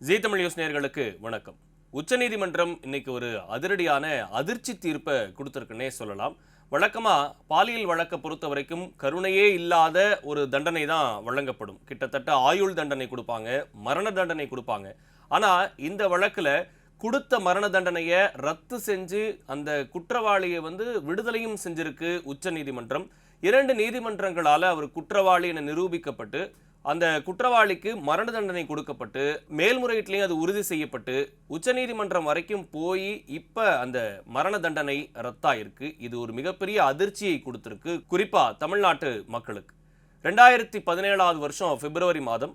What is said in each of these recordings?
ஜீ Tamil news நேர்களுக்கு வணக்கம். உச்சநீதிமன்றம் இன்னைக்கு ஒரு அதிரடியான அதிர்ச்சி தீர்ப்பை கொடுத்துருக்குன்னே சொல்லலாம். வழக்கமாக பாலியல் வழக்கை பொறுத்த வரைக்கும் கருணையே இல்லாத ஒரு தண்டனை தான் வழங்கப்படும். கிட்டத்தட்ட ஆயுள் தண்டனை கொடுப்பாங்க மரண தண்டனை கொடுப்பாங்க. ஆனால் இந்த வழக்கில் கொடுத்த மரண தண்டனையை ரத்து செஞ்சு அந்த குற்றவாளியை வந்து விடுதலையும் செஞ்சிருக்கு உச்சநீதிமன்றம். இரண்டு நீதிமன்றங்களால் அவர் குற்றவாளி என நிரூபிக்கப்பட்டு அந்த குற்றவாளிக்கு மரண தண்டனை கொடுக்கப்பட்டு மேல்முறையீட்டிலையும் அது உறுதி செய்யப்பட்டு உச்சநீதிமன்றம் வரைக்கும் போய் இப்போ அந்த மரண தண்டனை ரத்தாயிருக்கு. இது ஒரு மிகப்பெரிய அதிர்ச்சியை கொடுத்துருக்கு. குறிப்பாக தமிழ்நாட்டு மக்களுக்கு. ரெண்டாயிரத்தி பதினேழாவது வருஷம் பிப்ரவரி மாதம்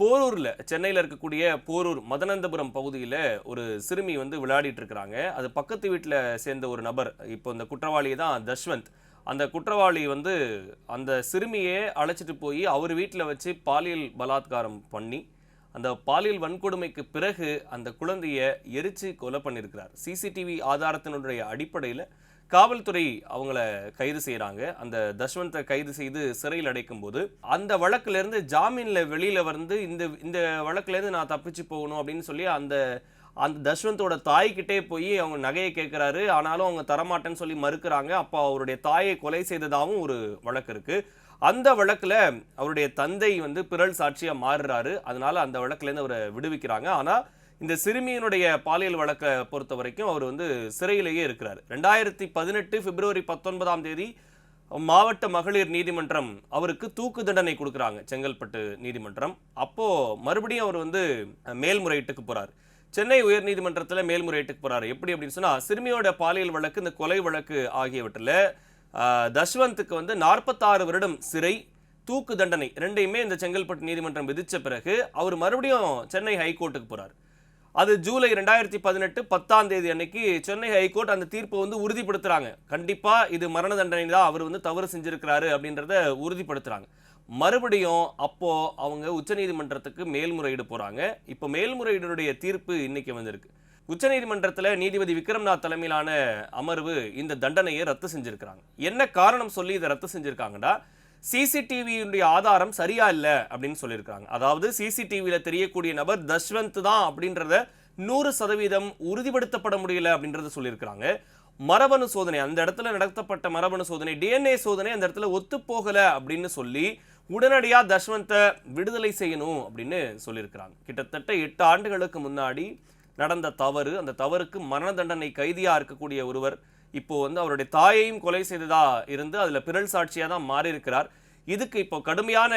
போரூரில் சென்னையில் இருக்கக்கூடிய போரூர் மதனந்தபுரம் பகுதியில் ஒரு சிறுமி வந்து விளையாடிட்டு இருக்கிறாங்க. அது பக்கத்து வீட்டில் சேர்ந்த ஒரு நபர். இப்போ இந்த குற்றவாளி தான் தஷ்வந்த். அந்த குற்றவாளி வந்து அந்த சிறுமியை அழைச்சிட்டு போய் அவர் வீட்டில் வச்சு பாலியல் பலாத்காரம் பண்ணி அந்த பாலியல் வன்கொடுமைக்கு பிறகு அந்த குழந்தைய எரிச்சு கொலை பண்ணியிருக்கிறார். சிசிடிவி ஆதாரத்தினுடைய அடிப்படையில் காவல்துறை அவங்கள கைது செய்கிறாங்க அந்த தஷ்வந்தை கைது செய்து சிறையில் அடைக்கும் போது அந்த வழக்குல இருந்து வெளியில் வந்து இந்த இந்த வழக்குலேருந்து நான் தப்பிச்சு போகணும் அப்படின்னு சொல்லி அந்த அந்த தஷ்வந்தோட தாய்கிட்டே போய் அவங்க நகையை கேட்குறாரு ஆனாலும் அவங்க தரமாட்டேன்னு சொல்லி மறுக்கிறாங்க. அப்போ அவருடைய தாயை கொலை செய்ததாகவும் ஒரு வழக்கு இருக்கு. அந்த வழக்கில் அவருடைய தந்தை வந்து பிறல் சாட்சியாக மாறுறாரு. அதனால் அந்த வழக்குலேருந்து அவரை விடுவிக்கிறாங்க. ஆனால் இந்த சிறுமியினுடைய பாலியல் வழக்கை பொறுத்த வரைக்கும் அவர் வந்து சிறையிலேயே இருக்கிறார். ரெண்டாயிரத்தி பதினெட்டு பிப்ரவரி பத்தொன்பதாம் தேதி மாவட்ட மகளிர் நீதிமன்றம் அவருக்கு தூக்கு தண்டனை கொடுக்குறாங்க. செங்கல்பட்டு நீதிமன்றம். அப்போது மறுபடியும் அவர் வந்து மேல்முறையீட்டுக்கு போகிறார் சென்னை உயர்நீதிமன்றத்தில் மேல்முறையீட்டுக்கு போகிறார் எப்படி அப்படின்னு சொன்னால் சிறுமியோட பாலியல் வழக்கு இந்த கொலை வழக்கு ஆகியவற்றில் தஷ்வந்த்க்கு வந்து நாற்பத்தாறு வருடம் சிறை தூக்கு தண்டனை ரெண்டையுமே இந்த செங்கல்பட்டு நீதிமன்றம் விதித்த பிறகு அவர் மறுபடியும் சென்னை ஹைகோர்ட்டுக்கு போகிறார் அது ஜூலை ரெண்டாயிரத்தி பதினெட்டு பத்தாம் தேதி அன்னைக்கு சென்னை ஹைகோர்ட் அந்த தீர்ப்பை வந்து உறுதிப்படுத்துகிறாங்க கண்டிப்பாக இது மரண தண்டனை தான் அவர் வந்து தவறு செஞ்சுருக்கிறாரு அப்படின்றத உறுதிப்படுத்துகிறாங்க மறுபடியும் அப்போ அவங்க உச்சநீதிமன்றத்துக்கு மேல்முறையீடு போகிறாங்க இப்போ மேல்முறையீடுடைய தீர்ப்பு இன்னைக்கு வந்திருக்கு. உச்சநீதிமன்றத்தில் நீதிபதி விக்ரம்நாத் தலைமையிலான அமர்வு இந்த தண்டனையை ரத்து செஞ்சுருக்கிறாங்க. என்ன காரணம் சொல்லி இதை ரத்து செஞ்சுருக்காங்கன்னா சிசிடிவியுடைய ஆதாரம் சரியா இல்லை அப்படின்னு சொல்லியிருக்காங்க அதாவது சிசிடிவியில் தெரியக்கூடிய நபர் தஷ்வந்த் தான் அப்படின்றத நூறு சதவீதம் உறுதிப்படுத்தப்பட முடியல அப்படின்றத சொல்லியிருக்கிறாங்க. மரபணு சோதனை அந்த இடத்துல நடத்தப்பட்ட மரபணு சோதனை டிஎன்ஏ சோதனை அந்த இடத்துல ஒத்து போகல அப்படின்னு சொல்லி உடனடியாக தஷ்வந்தை விடுதலை செய்யணும் அப்படின்னு சொல்லியிருக்கிறாங்க. கிட்டத்தட்ட எட்டு ஆண்டுகளுக்கு முன்னாடி நடந்த தவறு அந்த தவறுக்கு மரண தண்டனை கைதியாக இருக்கக்கூடிய ஒருவர் இப்போ வந்து அவருடைய தாயையும் கொலை செய்ததா இருந்து அதுல பிறல் சாட்சியாக தான் மாறியிருக்கிறார். இதுக்கு இப்போ கடுமையான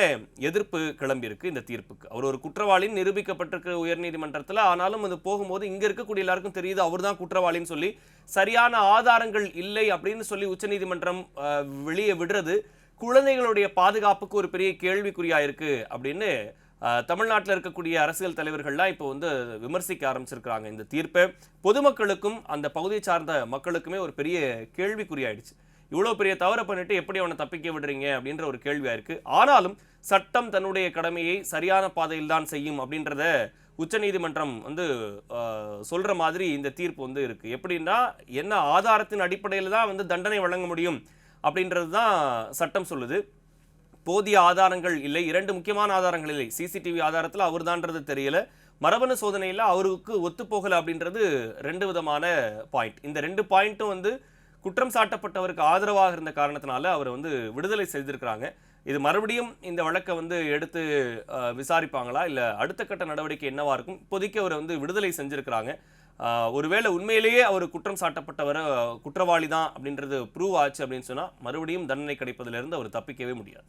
எதிர்ப்பு கிளம்பியிருக்கு இந்த தீர்ப்புக்கு. அவர் ஒரு குற்றவாளின்னு நிரூபிக்கப்பட்டிருக்கிற உயர்நீதிமன்றத்தில் ஆனாலும் அது போகும்போது இங்கே இருக்கக்கூடிய எல்லாருக்கும் தெரியுது அவர் தான் குற்றவாளின்னு சொல்லி சரியான ஆதாரங்கள் இல்லை அப்படின்னு சொல்லி உச்சநீதிமன்றம் வெளியே விடுறது குழந்தைகளுடைய பாதுகாப்புக்கு ஒரு பெரிய கேள்விக்குறியாக இருக்குது அப்படின்னு தமிழ்நாட்டில் இருக்கக்கூடிய அரசியல் தலைவர்கள்லாம் இப்போ வந்து விமர்சிக்க ஆரம்பிச்சிருக்கிறாங்க இந்த தீர்ப்பை. பொதுமக்களுக்கும் அந்த பகுதியை சார்ந்த மக்களுக்குமே ஒரு பெரிய கேள்விக்குறியாயிடுச்சு. இவ்வளோ பெரிய தவறை பண்ணிட்டு எப்படி அவனை தப்பிக்க விடுறீங்க அப்படின்ற ஒரு கேள்வியாக இருக்குது ஆனாலும் சட்டம் தன்னுடைய கடமையை சரியான பாதையில் தான் செய்யும் அப்படின்றத உச்சநீதிமன்றம் வந்து சொல்கிற மாதிரி இந்த தீர்ப்பு வந்து இருக்குது எப்படின்னா என்ன ஆதாரத்தின் அடிப்படையில் தான் வந்து தண்டனை வழங்க முடியும் அப்படின்றது தான் சட்டம் சொல்லுது. போதிய ஆதாரங்கள் இல்லை. இரண்டு முக்கியமான ஆதாரங்கள் இல்லை. சிசிடிவி ஆதாரத்தில் அவர்தான்றது தெரியல. மரபணு சோதனையில் அவருக்கு ஒத்துப்போகலை அப்படின்றது ரெண்டு விதமான பாயிண்ட் இந்த ரெண்டு பாயிண்ட்டும் வந்து குற்றம் சாட்டப்பட்டவருக்கு ஆதரவாக இருந்த காரணத்தினால அவர் வந்து விடுதலை செய்திருக்கிறாங்க. இது மறுபடியும் இந்த வழக்கை வந்து எடுத்து விசாரிப்பாங்களா? இல்லை அடுத்த கட்ட நடவடிக்கை என்னவா இருக்கும்? இப்போதைக்கு அவர் வந்து விடுதலை செஞ்சுருக்கிறாங்க. ஒருவேளை உண்மையிலேயே அவர் குற்றம் சாட்டப்பட்டவர் குற்றவாளி தான் அப்படின்றது ப்ரூவ் ஆச்சு அப்படின்னு சொன்னால் மறுபடியும் தண்டனை கிடைப்பதிலிருந்து அவர் தப்பிக்கவே முடியாது.